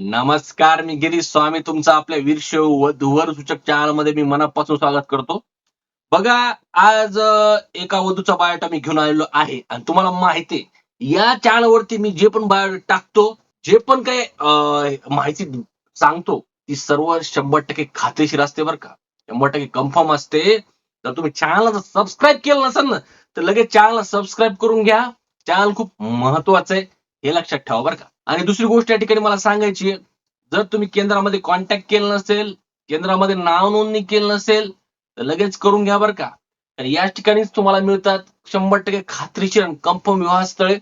नमस्कार मी गिरीश स्वामी. तुमचं आपल्या वीरशेव वधूवर सूचक चॅनलमध्ये मी मनापासून स्वागत करतो. बघा आज एका वधूचा बायोटा मी घेऊन आलेलो आहे. आणि तुम्हाला माहिती आहे या चॅनलवरती मी जे पण बायो टाकतो जे पण काही माहिती सांगतो ती सर्व शंभर टक्के खात्रीशीर असते बरं का. शंभर टक्के कन्फर्म असते. तर तुम्ही चॅनलला जर सबस्क्राईब केलं नसेल ना तर लगेच चॅनलला सबस्क्राईब करून घ्या. चॅनल खूप महत्वाचं आहे हे लक्षात ठेवा बरं का. आणि दुसरी गोष्ट या ठिकाणी मला सांगायची जर तुम्ही केंद्रामध्ये कॉन्टॅक्ट केलं नसेल केंद्रामध्ये नाव नोंदणी केलं नसेल तर लगेच करून घ्या बरं का. तर या ठिकाणीच तुम्हाला मिळतात शंभर टक्के खात्रीशीर आणि कंफर्म विवाह स्थळे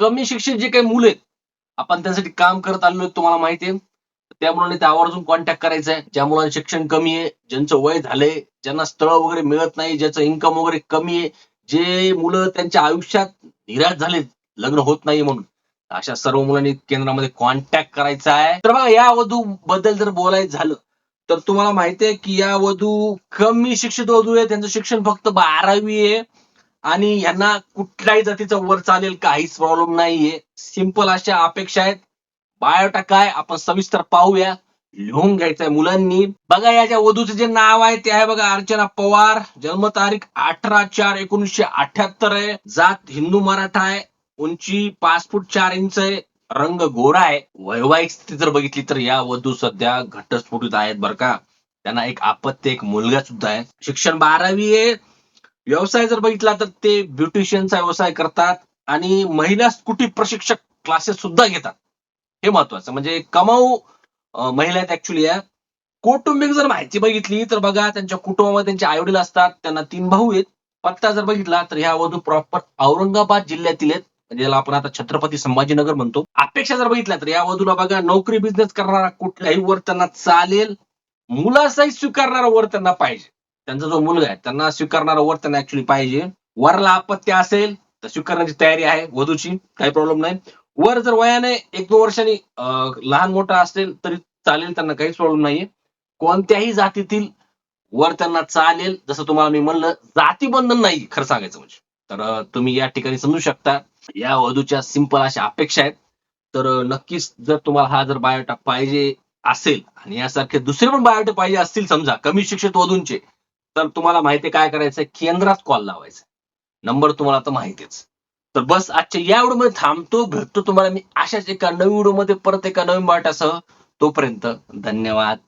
कमी शिक्षित जे काही मुलं आहेत आपण त्यासाठी काम करत आलेलो तुम्हाला माहिती आहे. त्या मुलांनी त्या आवर्जून कॉन्टॅक्ट करायचा आहे. ज्या मुलांना शिक्षण कमी आहे ज्यांचं वय झालंय ज्यांना स्थळ वगैरे मिळत नाही ज्याचं इन्कम वगैरे कमी आहे जे मुलं त्यांच्या आयुष्यात निराश झालेत लग्न होत नाही म्हणून. अशा सर्व मुलांनी केंद्रामध्ये कॉन्टॅक्ट करायचा आहे. तर बघा या वधू बद्दल जर बोलायचं झालं तर तुम्हाला माहिती आहे की या वधू कमी शिक्षित वधू आहे त्यांचं शिक्षण फक्त बारावी आहे. आणि यांना कुठल्याही जातीचं वर चालेल काहीच प्रॉब्लेम नाहीये. सिंपल अशा अपेक्षा आहेत. बायोटा काय आपण सविस्तर पाहूया. लिहून घ्यायचंय मुलांनी. बघा याच्या वधूचं जे नाव आहे ते आहे बघा अर्चना पवार. जन्मतारीख अठरा चार एकोणीसशे अठ्याहत्तर आहे. जात हिंदू मराठा आहे. उंची पाच फूट चार इंच आहे रंग गोरा आहे. वैवाहिक स्थिती जर बघितली तर या वधू सध्या घटस्फोटित आहेत बरं का. त्यांना एक आपत्य एक मुलगा सुद्धा आहे. शिक्षण बारावी आहे. व्यवसाय जर बघितला तर ते ब्युटिशियनचा व्यवसाय करतात आणि महिला स्कुटी प्रशिक्षक क्लासेस सुद्धा घेतात. हे महत्वाचं. म्हणजे कमाऊ महिला आहेत ऍक्च्युली या. कौटुंबिक जर माहिती बघितली तर बघा त्यांच्या कुटुंबामध्ये त्यांचे आईवडील असतात त्यांना तीन भाऊ आहेत. पत्ता जर बघितला तर ह्या वधू प्रॉपर औरंगाबाद जिल्ह्यातील आहेत. म्हणजे ज्याला आपण आता छत्रपती संभाजीनगर म्हणतो. अपेक्षा जर बघितल्या तर या वधूला बघा नोकरी बिझनेस करणारा कुठल्याही वर त्यांना चालेल. मुलाचाही स्वीकारणारा वर त्यांना पाहिजे. त्यांचा जो मुलगा आहे त्यांना स्वीकारणारा वर त्यांना ऍक्च्युली पाहिजे. वरला अपत्य असेल तर स्वीकारण्याची तयारी आहे वधूची काही प्रॉब्लेम नाही. वर जर वयाने एक दोन वर्षांनी लहान मोठा असेल तरी चालेल त्यांना काहीच प्रॉब्लेम नाहीये. कोणत्याही जातीतील वर त्यांना चालेल जसं तुम्हाला मी म्हणलं जातीबंधन नाही खरं सांगायचं म्हणजे. तर तुम्ही या ठिकाणी समजू शकता या वधूच्या सिंपल अशा अपेक्षा आहेत. तर नक्कीच जर तुम्हाला हा जर बायोटा पाहिजे असेल आणि यासारखे दुसरे पण बायोटे पाहिजे असतील समजा कमी शिक्षित वधूंचे तर तुम्हाला माहिती काय करायचं केंद्रात कॉल लावायचा नंबर तुम्हाला आता माहितीच. तर बस आजच्या या व्हिडिओमध्ये थांबतो भेटतो तुम्हाला मी अशाच एका नवीन व्हिडिओमध्ये परत एका नवीन बायोटासह तोपर्यंत धन्यवाद.